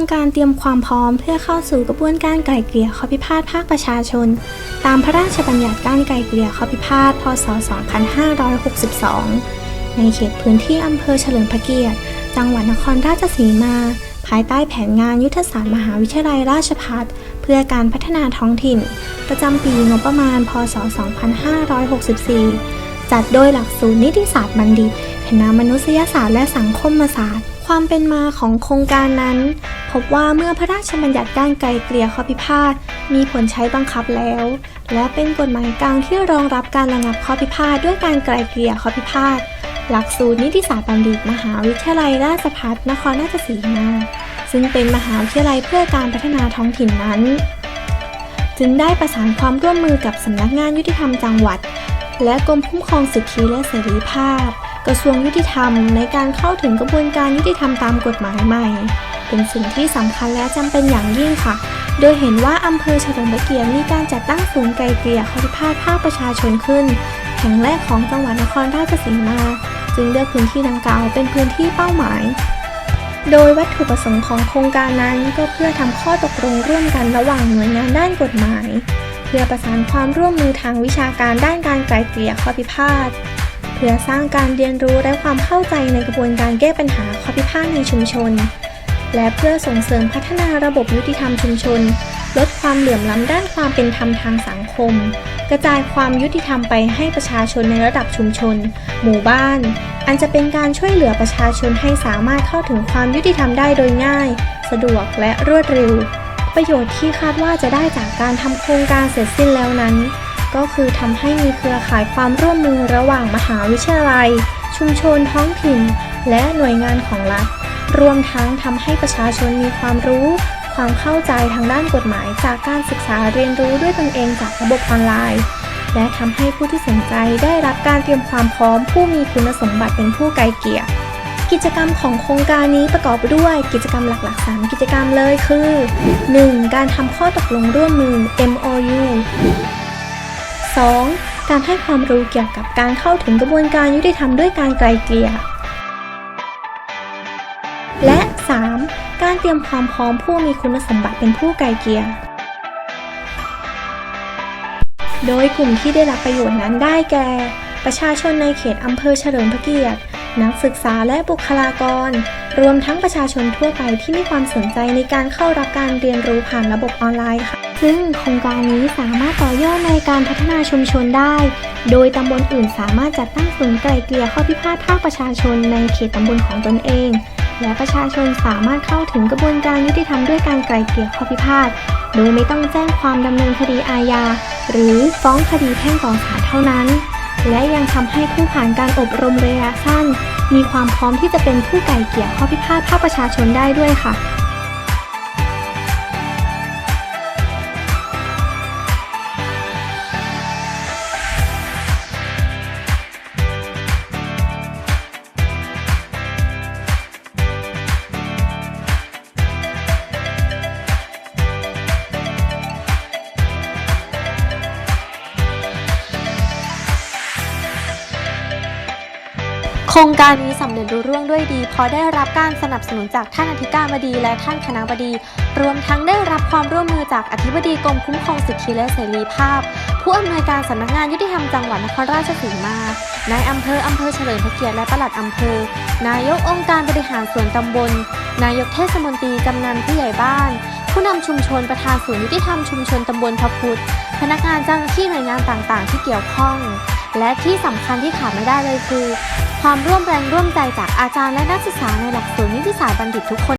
รงการเตรียมความพร้อมเพื่อเข้าสู่กระบวนการไกล่เกลี่ยข้อพิพาทภาคประชาชน ตามพระราชบัญญัติการไกล่เกลี่ยข้อพิพาท พศ 2562 ในเขตพื้นที่อำเภอเฉลิมพระเกียรติ จังหวัดนครราชสีมา ภายใต้แผนงานยุทธศาสตร์มหาวิทยาลัยราชภัฏเพื่อการพัฒนาท้องถิ่น ประจำปีงบประมาณ พศ 2564 จัดโดยหลักสูตรนิติศาสตร์บัณฑิตคณะมนุษยศาสตร์และสังคมศาสตร์ ความเป็นมาของโครงการนั้น พบว่าเมื่อพระราชบัญญัติการไกลเกลี่ยข้อพิพาทมีผลใช้บังคับแล้ว และเป็นกฎหมายกลางที่รองรับการระงับข้อพิพาทด้วยการไกลเกลี่ยข้อพิพาทหลักสูตรนิติศาสตร์บัณฑิตมหาวิทยาลัยราชภัฏนครราชสีมา ซึ่งเป็นมหาวิทยาลัยเพื่อการพัฒนาท้องถิ่นนั้น จึงได้ประสานความร่วมมือกับสำนักงานยุติธรรมจังหวัด และกรมคุ้มครองสิทธิและเสรีภาพ กระทรวงยุติธรรม ในการเข้าถึงกระบวนการยุติธรรมตามกฎหมายใหม่ เป็นสิ่งที่สำคัญและจำเป็นอย่างยิ่งค่ะ โดยเห็นว่าอำเภอเฉลิมพระเกียรติมีการจัดตั้งศูนย์ไกลเกลี่ยข้อพิพาทภาคประชาชนขึ้น แห่งแรกของจังหวัดนครราชสีมา จึงเลือกพื้นที่ดังกล่าวเป็นพื้นที่เป้าหมายโดยวัตถุประสงค์ของโครงการนั้นก็เพื่อทำข้อตกลงร่วมกันระหว่างหน่วยงานด้านกฎหมาย เพื่อประสานความร่วมมือทางวิชาการด้านการไกล่เกลี่ยข้อพิพาท พื่อสร้างการเรียนรู้และความเข้าใจในกระบวนการแก้ปัญหาข้อพิพาทในชุมชน และเพื่อส่งเสริมพัฒนาระบบยุติธรรมชุมชน ลดความเหลื่อมล้ำด้านความเป็นธรรมทางสังคม กระจายความยุติธรรมไปให้ประชาชนในระดับชุมชน หมู่บ้าน อันจะเป็นการช่วยเหลือประชาชนให้สามารถเข้าถึงความยุติธรรมได้โดยง่าย สะดวกและรวดเร็ว ประโยชน์ที่คาดว่าจะได้จากการทำโครงการเสร็จสิ้นแล้วนั้น ก็คือทำให้มีเครือข่ายความร่วมมือระหว่างมหาวิทยาลัย ชุมชนท้องถิ่น และหน่วยงานของรัฐ รวมทั้งทำให้ประชาชนมีความรู้ ความเข้าใจทางด้านกฎหมาย จากการศึกษาเรียนรู้ด้วยตนเองจากระบบออนไลน์ และทำให้ผู้ที่สนใจได้รับการเตรียมความพร้อม ผู้มีคุณสมบัติเป็นผู้ไกลเกลี่ยกิจกรรมของโครงการนี้ประกอบไปด้วยกิจกรรมหลักๆ 3 กิจกรรมเลยคือ 1. การทำข้อตกลงร่วมมือ MOU 2. การให้ความรู้เกี่ยวกับการเข้าถึงกระบวนการยุติธรรมด้วยการไกลเกลี่ย และ 3. การเตรียมความพร้อมผู้มีคุณสมบัติเป็นผู้ไกลเกลี่ย โดยกลุ่มที่ได้รับประโยชน์นั้นได้แก่ ประชาชนในเขตอำเภอเฉลิมพระเกียรติ นักศึกษาและบุคลากร รวมทั้งประชาชนทั่วไปที่มีความสนใจในการเข้ารับการเรียนรู้ผ่านระบบออนไลน์ค่ะ ซึ่งโครงการนี้สามารถต่อยอดในการพัฒนาชุมชนได้ โดยตำบลอื่นสามารถจัดตั้งศูนย์ไกล่เกลี่ยข้อพิพาทภาคประชาชนในเขตตำบลของตนเอง และประชาชนสามารถเข้าถึงกระบวนการยุติธรรมด้วยการไกล่เกลี่ยข้อพิพาท โดยไม่ต้องแจ้งความดำเนินคดีอาญาหรือฟ้องคดีแพ่งต่อศาลเท่านั้น และยังทำให้ผู้ผ่านการอบรมระยะสั้น มีความพร้อมที่จะเป็นผู้ไก่เกลี่ยข้อพิพาทภาคประชาชนได้ด้วยค่ะ โครงการนี้สำเร็จรุ่ร่วงด้วยดีเพราะได้รับการสนับสนุนจากท่านอธิการบดีและท่านคณะบดี รวมทั้งได้รับความร่วมมือจากอธิบดีกรมคุ้มครองสิทธิและเสรีภาพ ผู้อำนวยการสำนักงานยุติธรรมจังหวัดนครราชสีมานายอำเภออำเภอเฉลิมพระเกียรติและปลัดอำเภอ นายกองค์การบริหารส่วนตำบล นายกเทศมนตรีกำนันผู้ใหญ่บ้าน ผู้นำชุมชนประธานศูนย์ยุติธรรมชุมชนตำบลพระพุทธพนักงานเจ้าหน้าที่หน่วยงานต่างๆ ที่เกี่ยวข้อง และที่สำคัญที่ขาดไม่ได้เลยคือ ความร่วมแรงร่วมใจจากอาจารย์และนักศึกษาในหลักสูตรนิติศาสตร์บัณฑิตทุกคน